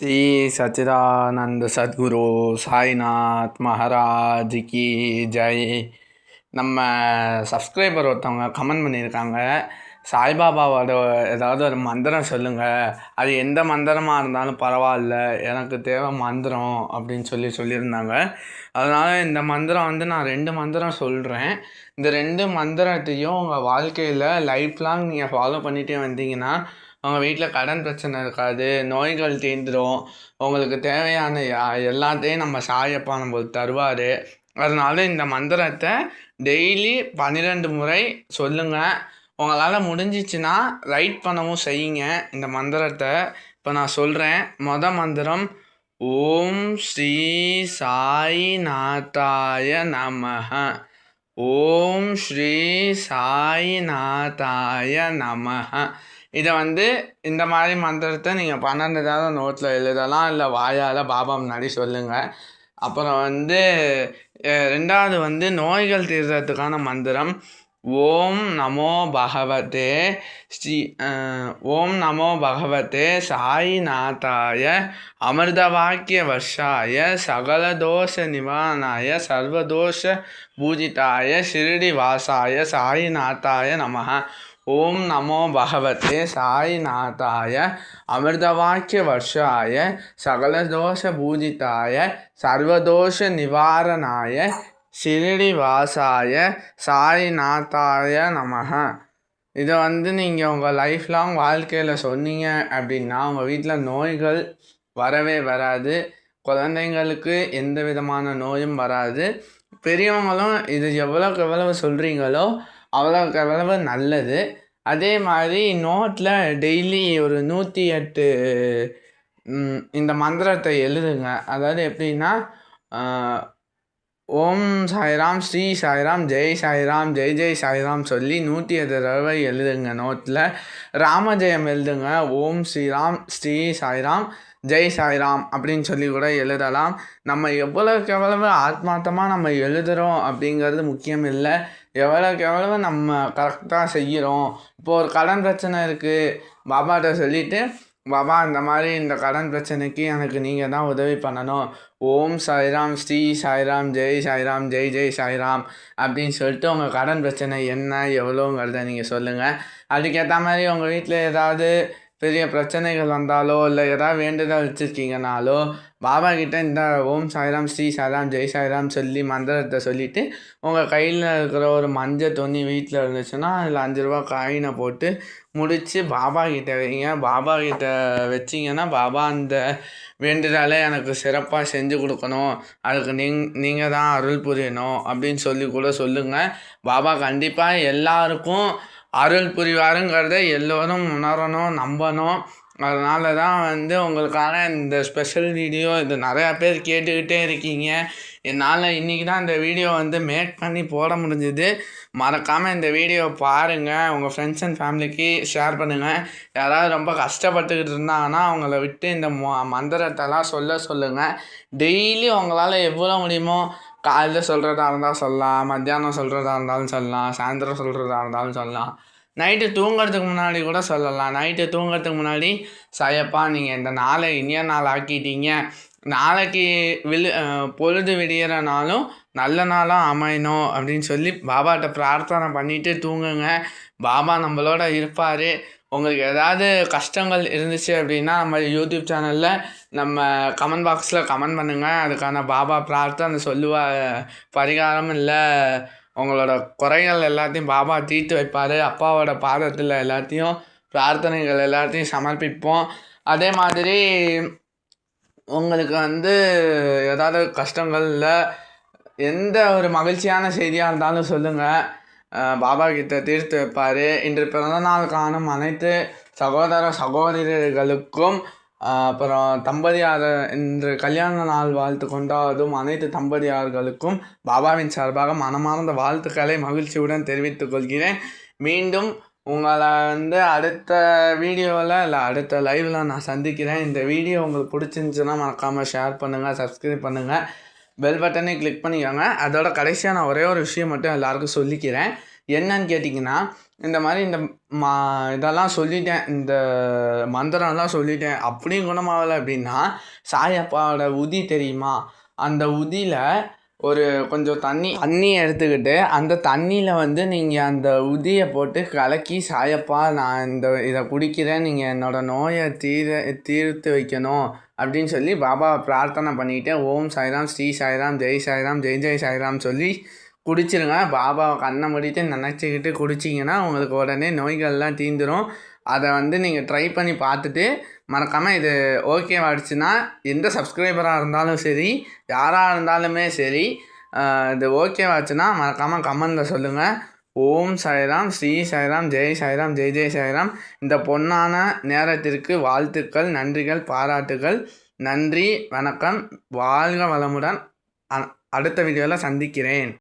ஸ்ரீ சச்சிதானந்த சத்குரு சாய்நாத் மகாராஜ் கி ஜெய் நம்ம சப்ஸ்கிரைபர் ஒருத்தவங்க கமெண்ட் பண்ணியிருக்காங்க. சாய்பாபாவோட ஏதாவது ஒரு மந்திரம் சொல்லுங்கள் அது எந்த மந்திரமாக இருந்தாலும் பரவாயில்ல. எனக்கு தேவை மந்திரம் அப்படின்னு சொல்லி சொல்லியிருந்தாங்க. அதனால் இந்த மந்திரம் வந்து நான் ரெண்டு மந்திரம் சொல்கிறேன் இந்த ரெண்டு மந்திரத்தையும் உங்கள் வாழ்க்கையில் லைஃப் லாங் நீங்கள் ஃபாலோ பண்ணிகிட்டே வந்தீங்கன்னா அவங்க வீட்டில் கடன் பிரச்சனை இருக்காது நோய்கள் தீர்ந்துடும் உங்களுக்கு தேவையான எல்லாத்தையும் நம்ம சாயப்பா நம்மளுக்கு தருவார். அதனால இந்த மந்திரத்தை டெய்லி பன்னிரெண்டு முறை சொல்லுங்கள் உங்களால் முடிஞ்சிச்சுன்னா ரைட் பண்ணவும் செய்யுங்க இந்த மந்திரத்தை. இப்போ நான் சொல்கிறேன் மொத மந்திரம் ஓம் ஸ்ரீ சாய் நாத்தாய நமஹ. ஓம் ஸ்ரீ சாய் நாத்தாய நமஹ. இதை வந்து இந்த மாதிரி மந்திரத்தை நீங்கள் பன்னெண்டு நோட்டில் எழுதலாம். இல்லை வாயால் பாபா முன்னாடி சொல்லுங்கள் அப்புறம் வந்து ரெண்டாவது வந்து நோய்கள் தீர்றதுக்கான மந்திரம். ஓம் நமோ பகவதே ஸ்ரீ ஓம் நமோ பகவதே சாயிநாதாய அமிர்தவாக்கிய வர்ஷாய சகலதோஷ நிவாரணாய சர்வதோஷ பூஜிதாய ஷிரடி வாசாய சாயிநாத்தாய நமக ஓம் நமோ பகவதே சாய்நாதாய அமிர்தவாக்கிய வர்ஷாய சகலதோஷ பூஜிதாய சர்வதோஷ நிவாரணாய ஷிரடி வாசாய சாய்நாத்தாய நமக இதை வந்து நீங்கள் உங்கள் லைஃப் லாங் வாழ்க்கையில் சொன்னீங்க அப்படின்னா உங்கள் வீட்டில் நோய்கள் வரவே வராது. குழந்தைங்களுக்கு எந்த விதமான நோயும் வராது. பெரியவங்களும் இது எவ்வளோக்கு எவ்வளவு சொல்கிறீங்களோ அவ்வளோக்கு எவ்வளவு நல்லது. அதே மாதிரி நோட்டில் டெய்லி ஒரு நூற்றி எட்டு இந்த மந்திரத்தை எழுதுங்க. அதாவது எப்படின்னா ஓம் சாய்ராம் ஸ்ரீ சாய்ராம் ஜெய் சாய்ராம் ஜெய் ஜெய் சாய்ராம் சொல்லி நூற்றி எட்டு தடவை எழுதுங்க நோட்டில் ராமஜெயம் எழுதுங்க ஓம் ஸ்ரீராம் ஸ்ரீ சாய்ராம் ஜெய் சாய்ராம் அப்படின்னு சொல்லி கூட எழுதலாம். நம்ம எவ்வளோக்கு எவ்வளவு ஆத்மார்த்தமாக நம்ம எழுதுகிறோம் அப்படிங்கிறது முக்கியம் இல்லை. எவ்வளோக்கு எவ்வளவு நம்ம கரெக்டாக செய்கிறோம் இப்போ ஒரு கடன் பிரச்சனை இருக்குது பாபாட்ட சொல்லிவிட்டு பாபா இந்த மாதிரி இந்த கடன் பிரச்சனைக்கு எனக்கு நீங்கள் தான் உதவி பண்ணணும். ஓம் சாய்ராம் ஸ்ரீ சாய்ராம் ஜெய் சாய்ராம் ஜெய் ஜெய் சாய்ராம் அப்படின்னு சொல்லிட்டு உங்கள் கடன் பிரச்சனை என்ன எவ்வளோங்கிறத நீங்கள் சொல்லுங்கள் அதுக்கேற்ற மாதிரி உங்கள் வீட்டில் ஏதாவது பெரிய பிரச்சனைகள் வந்தாலோ இல்லை எதாவது வேண்டுதல் வச்சுருக்கீங்கனாலோ பாபா கிட்டே இந்த ஓம் சாய்ராம் ஸ்ரீ சாய்ராம் ஜெய் சாய்ராம் சொல்லி மந்திரத்தை சொல்லிவிட்டு உங்கள் கையில் இருக்கிற ஒரு மஞ்சள் துணி வீட்டில் இருந்துச்சுன்னா அதில் அஞ்சு ரூபா காயினை போட்டு முடித்து பாபா கிட்டே வைங்க. பாபா கிட்டே வச்சிங்கன்னா பாபா அந்த வேண்டுதலை எனக்கு சிறப்பாக செஞ்சு கொடுக்கணும். அதுக்கு நீங் நீங்கள் தான் அருள் புரியணும் அப்படின்னு சொல்லி கூட சொல்லுங்கள் பாபா கண்டிப்பாக எல்லாருக்கும் அருள் புரிவாருங்கிறத எல்லோரும் உணரணும் நம்பணும். அதனால தான் வந்து உங்களுக்கான இந்த ஸ்பெஷல் வீடியோ இது நிறையா பேர் கேட்டுக்கிட்டே இருக்கீங்க. என்னால் இன்றைக்கி தான் இந்த வீடியோ வந்து மேக் பண்ணி போட முடிஞ்சுது. மறக்காமல் இந்த வீடியோ பாருங்கள் உங்கள் ஃப்ரெண்ட்ஸ் அண்ட் ஃபேமிலிக்கு ஷேர் பண்ணுங்கள் யாராவது ரொம்ப கஷ்டப்பட்டுக்கிட்டு இருந்தாங்கன்னா அவங்கள விட்டு இந்த மந்திரத்தெல்லாம் சொல்ல சொல்லுங்கள் டெய்லி உங்களால் எவ்வளோ முடியுமோ காலையில் சொல்கிறதா இருந்தால் சொல்லலாம் மத்தியானம் சொல்கிறதா இருந்தாலும் சொல்லலாம் சாயந்தரம் சொல்கிறதா இருந்தாலும் சொல்லலாம். நைட்டு தூங்குறதுக்கு முன்னாடி கூட சொல்லலாம். நைட்டு தூங்குறதுக்கு முன்னாடி சாயப்பா நீங்கள் இந்த நாளை இனிய நாள் ஆக்கிட்டீங்க. நாளைக்கு விழு பொழுது விடியறனாலும் நல்ல நாளாக அமையணும் அப்படின்னு சொல்லி பாபாட்ட பிரார்த்தனை பண்ணிவிட்டு தூங்குங்க. பாபா நம்மளோட இருப்பார். உங்களுக்கு ஏதாவது கஷ்டங்கள் இருந்துச்சு அப்படின்னா நம்ம யூடியூப் சேனலில் நம்ம கமெண்ட் பாக்ஸில் கமெண்ட் பண்ணுங்கள் அதுக்கான பாபா பிரார்த்தனை சொல்லுவா பரிகாரம் இல்லை உங்களோட குறைகள் எல்லாத்தையும் பாபா தீர்த்து வைப்பார். அப்பாவோட பாதத்தில் எல்லாத்தையும் பிரார்த்தனைகள் எல்லாத்தையும் சமர்ப்பிப்போம். அதே மாதிரி உங்களுக்கு வந்து ஏதாவது இல்லை எந்த ஒரு மகிழ்ச்சியான செய்தியாக இருந்தாலும் சொல்லுங்கள் பாபா கிட்ட தீர்த்து வைப்பார். இன்று பிறந்த நாள் காணும் அனைத்து சகோதர சகோதரிகளுக்கும் அப்புறம் தம்பதியார் இன்று கல்யாண நாள் வாழ்த்து கொண்டாடும் அனைத்து தம்பதியார்களுக்கும் பாபாவின் சார்பாக மனமார்ந்த வாழ்த்துக்களை மகிழ்ச்சியுடன் தெரிவித்துக் கொள்கிறேன். மீண்டும் உங்களை வந்து அடுத்த வீடியோவில் இல்லை அடுத்த லைவில் நான் சந்திக்கிறேன். இந்த வீடியோ உங்களுக்கு பிடிச்சிருந்துச்சுன்னா மறக்காமல் ஷேர் பண்ணுங்கள் சப்ஸ்கிரைப் பண்ணுங்கள் பெல் பட்டனே கிளிக் பண்ணிக்கோங்க. அதோட கடைசியாக நான் ஒரே ஒரு விஷயம் மட்டும் எல்லாருக்கும் சொல்லிக்கிறேன். என்னன்னு கேட்டிங்கன்னா இந்த மாதிரி இந்த மா இதெல்லாம் சொல்லிட்டேன் இந்த மந்திரம்லாம் சொல்லிட்டேன் அப்படியும் குணமாகலை அப்படின்னா சாயப்பாவோட உதி தெரியுமா? அந்த உதியில் ஒரு கொஞ்சம் தண்ணி தண்ணி எடுத்துக்கிட்டு அந்த தண்ணியில் வந்து நீங்கள் அந்த உதியை போட்டு கலக்கி சாயப்பா நான் இந்த இதை குடிக்கிறேன் நீங்கள் என்னோடய நோயை தீர தீர்த்து வைக்கணும் அப்படின்னு சொல்லி பாபாவை பிரார்த்தனை பண்ணிக்கிட்டு ஓம் சாய்ராம் ஸ்ரீ சாய்ராம் ஜெய் சாய்ராம் ஜெய் ஜெய் சாய்ராம் சொல்லி குடிச்சிருங்க. பாபாவை கண்ணை மூடிட்டு நினச்சிக்கிட்டு குடிச்சிங்கன்னா உங்களுக்கு உடனே நோய்கள்லாம் தீந்துடும் அதை வந்து நீங்கள் ட்ரை பண்ணி பார்த்துட்டு மறக்காமல் இது ஓகேவாகிடுச்சுன்னா எந்த சப்ஸ்கிரைபராக இருந்தாலும் சரி யாராக இருந்தாலுமே சரி இது இது ஓகேவாச்சுன்னா மறக்காமல் கமெண்டில் சொல்லுங்கள் ஓம் சாய்ராம் ஸ்ரீ சாய்ராம் ஜெய் சாய்ராம் ஜெய் ஜெய் சாய்ராம். இந்த பொன்னான நேரத்திற்கு வாழ்த்துக்கள் நன்றிகள் பாராட்டுகள். நன்றி வணக்கம். வாழ்க வளமுடன். அடுத்த வீடியோவில் சந்திக்கிறேன்.